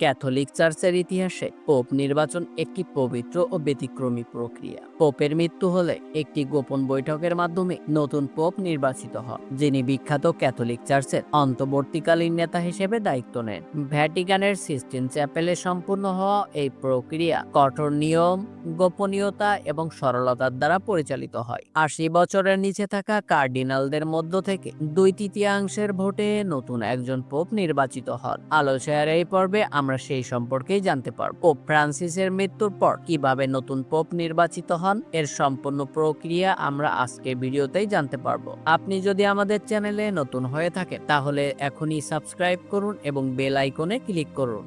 Catholic চার্চের ইতিহাসে pope নির্বাচন একটি পবিত্র ও ব্যতিক্রমী প্রক্রিয়া। পোপের মৃত্যু হলে একটি গোপন বৈঠকের মাধ্যমে নতুন পোপ নির্বাচিত হন, যিনি বিখ্যাত ক্যাথলিক চার্চের অন্তর্বর্তীকালীন নেতা হিসেবে দায়িত্ব নেন। ভ্যাটিকানের সিস্টিন চ্যাপেলে সম্পূর্ণ হওয়া এই প্রক্রিয়া কঠোর নিয়ম, গোপনীয়তা এবং সরলতার দ্বারা পরিচালিত হয়। আশি বছরের নিচে থাকা কার্ডিনালদের মধ্য থেকে দুই তৃতীয়াংশের ভোটে নতুন একজন পোপ নির্বাচিত হন। আলোচনার এই পর্বে আমরা সেই সম্পর্কেই জানতে পারব। পোপ ফ্রান্সিসের মৃত্যুর পর কীভাবে নতুন পোপ নির্বাচিত হন, এর সম্পূর্ণ প্রক্রিয়া আমরা আজকে ভিডিওতেই জানতে পারব। আপনি যদি আমাদের চ্যানেলে নতুন হয়ে থাকেন, তাহলে এখনই সাবস্ক্রাইব করুন এবং বেল আইকনে ক্লিক করুন।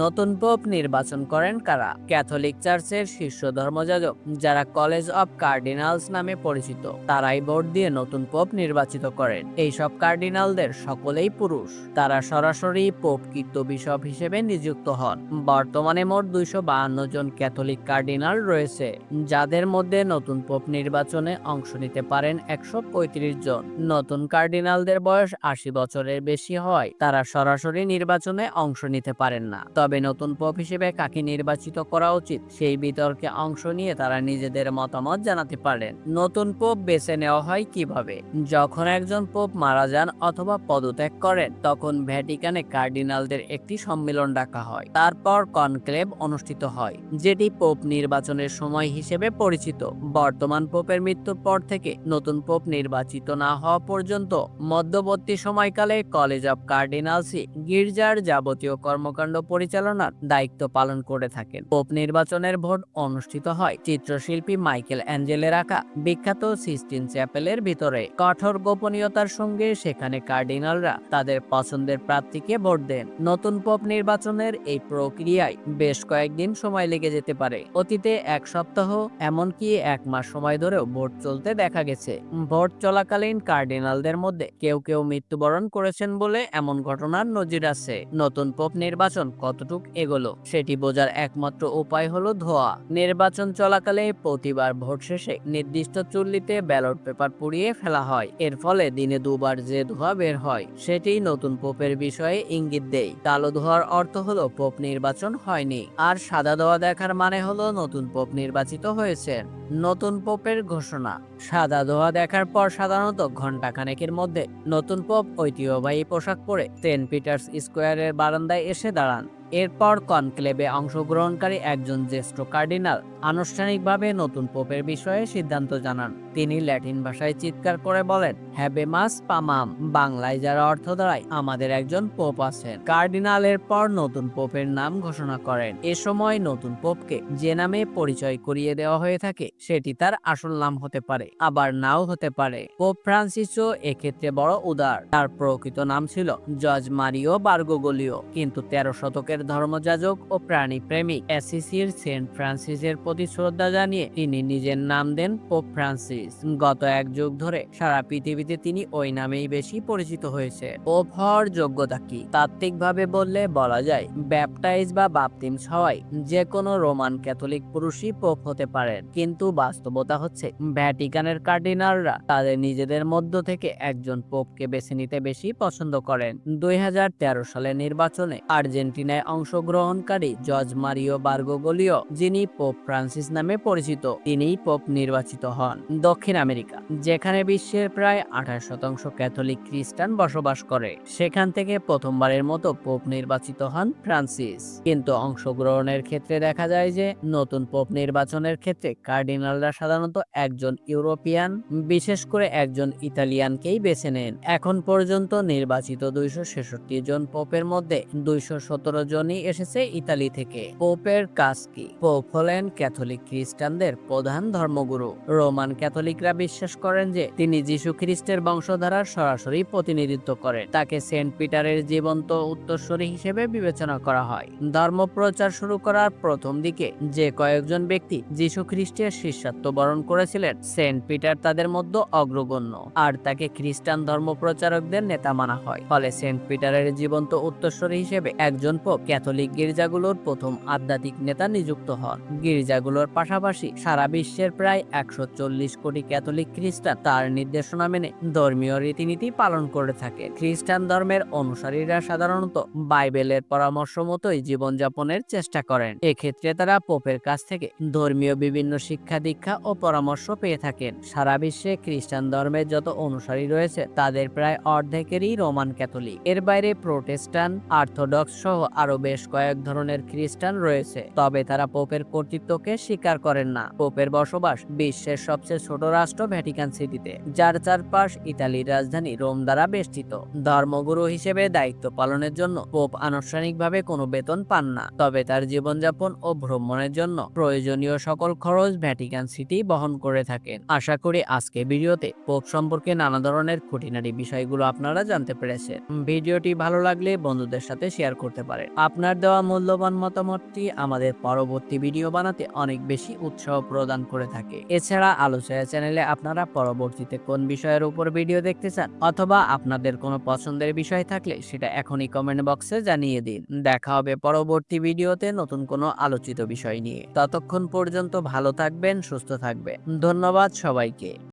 নতুন পোপ নির্বাচন করেন কারা? ক্যাথলিক চার্চের শীর্ষ ধর্মযাজক, যারা কলেজ অব কার্ডিনালস নামে পরিচিত, তারাই ভোট দিয়ে নতুন পোপ নির্বাচিত করেন। এই সব কার্ডিনালদের সকলেই পুরুষ। তারা সরাসরি পোপ কীর্ত বিশপ হিসেবে নিযুক্ত হন। বর্তমানে মোট দুইশো বাহান্ন জন ক্যাথলিক কার্ডিনাল রয়েছে, যাদের মধ্যে নতুন পোপ নির্বাচনে অংশ নিতে পারেন একশো পঁয়ত্রিশ জন। নতুন কার্ডিনালদের বয়স আশি বছরের বেশি হয় তারা সরাসরি নির্বাচনে অংশ নিতে পারেন না। তবে নতুন পোপ হিসেবে কাকে নির্বাচিত করা উচিত, সেই বিতর্কে অংশ নিয়ে তারা নিজেদের মতামত জানাতে পারেন। নতুন পোপ বেছে নেওয়া হয় কীভাবে? যখন একজন পোপ মারা যান অথবা পদত্যাগ করেন, তখন ভ্যাটিকানে কার্ডিনালদের একটি সম্মেলন ডাকা হয়। তারপর কনক্লেভ অনুষ্ঠিত হয়, যেটি পোপ নির্বাচনের সময় হিসেবে পরিচিত। বর্তমান পোপের মৃত্যুর পর থেকে নতুন পোপ নির্বাচিত না হওয়া পর্যন্ত মধ্যবর্তী সময়কালে কলেজ অব কার্ডিনালসই গির্জার যাবতীয় কর্মকাণ্ড পরিচালনার দায়িত্ব পালন করে থাকেন। পোপ নির্বাচনের ভোট অনুষ্ঠিত হয় চিত্রশিল্পী মাইকেল অ্যাঞ্জেলের আঁকা বিখ্যাত সিস্টিন চ্যাপেলের ভিতরে কঠোর গোপনীয়তার সঙ্গে সেখানে কার্ডিনালরা তাদের পছন্দের প্রার্থীকে ভোট দেন। নতুন পোপ নির্বাচনের এই প্রক্রিয়ায় বেশ কয়েকদিন সময় লেগে যেতে পারে। অতীতে এক সপ্তাহ, এমনকি এক মাস সময় ধরেও ভোট চলতে দেখা গেছে। ভোট চলাকালীন কার্ডিনালদের মধ্যে কেউ কেউ মৃত্যুবরণ করেছেন বলে এমন ঘটনার নজির আছে। নতুন পোপ নির্বাচন কতটুক এগোলো, সেটি বোঝার একমাত্র উপায় হলো ধোয়া। নির্বাচন চলাকালে প্রতিবার ভোট শেষে নির্দিষ্ট চুল্লিতে ব্যালট পেপার পুড়িয়ে ফেলা হয়। এর ফলে দিনে দুবার যে ধোয়া বের হয়, সেটি নতুন পোপের বিষয়ে ইঙ্গিত দেয়। কালো ধোয়ার অর্থ হলো পোপ নির্বাচন হয়নি। আর সাদা ধোয়া দেখার মানে হলো নতুন পোপ নির্বাচিত হয়েছেন নতুন পোপের ঘোষণা। সাদা ধোয়া দেখার পর সাধারণত ঘণ্টা খানেকের মধ্যে নতুন পোপ ঐতিহ্যবাহী পোশাক পরে সেন্ট পিটার্স স্কোয়ারের বারান্দায় এসে দাঁড়ান। এরপর কনক্লেভে অংশগ্রহণকারী একজন জ্যেষ্ঠ কার্ডিনাল আনুষ্ঠানিকভাবে নতুন পোপের বিষয়ে সিদ্ধান্ত জানান। তিনি ল্যাটিন ভাষায় চিৎকার করে বলেন হ্যাবেমাস পামাম, বাংলায় যার অর্থ দাঁড়ায়, আমাদের একজন পোপ আছেন। কার্ডিনালের পর নতুন পোপের নাম ঘোষণা করেন। এ সময় নতুন পোপকে যে নামে পরিচয় করিয়ে দেওয়া হয়ে থাকে, সেটি তার আসল নাম হতে পারে, আবার নাও হতে পারে। পোপ ফ্রান্সিসও এক্ষেত্রে বড় উদার। তার প্রকৃত নাম ছিল জজ মারিও বার্গোগোলিও। কিন্তু তেরো শতকের ধর্মযাজক ও প্রাণী প্রেমিক অ্যাসিসির সেন্ট ফ্রান্সিসের প্রতি শ্রদ্ধা জানিয়ে তিনি নিজের নাম দেন পোপ ফ্রান্সিস। গত এক যুগ ধরে সারা পৃথিবীতে তিনি ওই নামেই বেশি পরিচিত হয়েছে। পোপ হওয়ার যোগ্যতা কি? তাত্ত্বিকভাবে বললে বলা যায়, ব্যাপটাইজ বা বাপতিম হওয়ায় যে কোনো রোমান ক্যাথলিক পুরুষই পোপ হতে পারেন। কিন্তু বাস্তবতা হচ্ছে, ভ্যাটিকানের কার্ডিনালরা তাদের নিজেদের মধ্য থেকে একজন পোপকে বেছে নিতে বেশি পছন্দ করেন। দুই হাজার তেরো সালের নির্বাচনে আর্জেন্টিনায় অংশগ্রহণকারী জজ মারিও বার্গোগোলিও, যিনি পোপ ফ্রান্সিস নামে পরিচিত, তিনিই পোপ নির্বাচিত হন। দক্ষিণ আমেরিকা, যেখানে বিশ্বের প্রায় আঠাশ শতাংশ ক্যাথলিক খ্রিস্টান বসবাস করে। সেখান থেকে প্রথমবারের মতো পোপ নির্বাচিত হন ফ্রান্সিস। কিন্তু অংশগ্রহণের ক্ষেত্রে দেখা যায় যে, নতুন পোপ নির্বাচনের ক্ষেত্রে কার্ডিনালরা সাধারণত একজন ইউরোপিয়ান, বিশেষ করে একজন ইতালিয়ানকেই বেছে নেন। এখন পর্যন্ত নির্বাচিত দুইশো ছেষট্টি জন পোপের মধ্যে দুইশো সতেরো জনই এসেছে ইতালি থেকে। পোপের কাজ কি? পোপ হলেন ক্যাথলিক খ্রিস্টানদের প্রধান ধর্মগুরু। রোমান ক্যাথলিকরা বিশ্বাস করেন যে তিনি যীশু খ্রিস্টের বংশধারার সরাসরি প্রতিনিধিত্ব করেন। তাকে সেন্ট পিটারের জীবন্ত উত্তরসূরি হিসেবে বিবেচনা করা হয়। ধর্ম প্রচার শুরু করার প্রথম দিকে যে কয়েকজন ব্যক্তি যীশু খ্রিস্টের শিষ্যত্ব বরণ করেছিলেন, সেন্ট পিটার তাদের মধ্যে অগ্রগণ্য। আর তাকে খ্রিস্টান ধর্ম প্রচারকদের নেতা মানা হয়। ফলে সেন্ট পিটারের জীবন্ত উত্তরসূরি হিসেবে একজন পোপ ক্যাথলিক গির্জাগুলোর প্রথম আধ্যাত্মিক নেতা নিযুক্ত হন। গির্জাগুলোর পাশাপাশি সারা বিশ্বের প্রায় একশো চল্লিশ কোটি ক্যাথলিক খ্রিস্টান তার নির্দেশনা মেনে ধর্মীয় রীতিনীতি পালন করে থাকে। খ্রিস্টান ধর্মের অনুসারীরা সাধারণত বাইবেলের পরামর্শ মতোই জীবনযাপনের চেষ্টা করেন। এক্ষেত্রে তারা পোপের কাছ থেকে ধর্মীয় বিভিন্ন শিক্ষা দীক্ষা ও পরামর্শ পেয়ে থাকেন। সারা বিশ্বে খ্রিস্টান ধর্মের যত অনুসারী রয়েছে, তাদের প্রায় অর্ধেকেরই রোমান ক্যাথলিক। এর বাইরে প্রোটেস্টান, অর্থোডক্স সহ আরও বেশ কয়েক ধরনের খ্রিস্টান রয়েছে, তবে তারা পোপের কর্তৃত্বকে স্বীকার করেন না। পোপের বসবাস বিশ্বের সবচেয়ে ছোট রাষ্ট্র ভ্যাটিকান সিটিতে, যার চারপাশ ইতালির রাজধানী রোম দ্বারা বেষ্টিত। ধর্মগুরু হিসেবে দায়িত্ব পালনের জন্য পোপ আনুষ্ঠানিকভাবে কোনো বেতন পান না, তবে তার জীবনযাপন ও ভ্রমণের জন্য প্রয়োজনীয় সকল খরচ ভ্যাটিকান সিটি বহন করে থাকেন। আশা করি আজকে ভিডিওতে পোপ সম্পর্কে নানা ধরনের খুঁটিনাটি বিষয়গুলো আপনারা জানতে পেরেছেন। ভিডিওটি ভালো লাগলে বন্ধুদের সাথে শেয়ার করতে পারেন। আপনার দেওয়া মূল্যবান মতামতটি আমাদের পরবর্তী ভিডিও বানাতে অনেক বেশি উৎসাহ প্রদান করে থাকে। এছাড়া আলোচনা চ্যানেলে আপনারা পরবর্তীতে কোন বিষয়ের উপর ভিডিও দেখতে চান অথবা আপনাদের কোনো পছন্দের বিষয় থাকলে সেটা এখনই কমেন্ট বক্সে জানিয়ে দিন। দেখা হবে পরবর্তী ভিডিওতে নতুন কোনো আলোচিত বিষয় নিয়ে। ততক্ষণ পর্যন্ত ভালো থাকবেন, সুস্থ থাকবেন। ধন্যবাদ সবাইকে।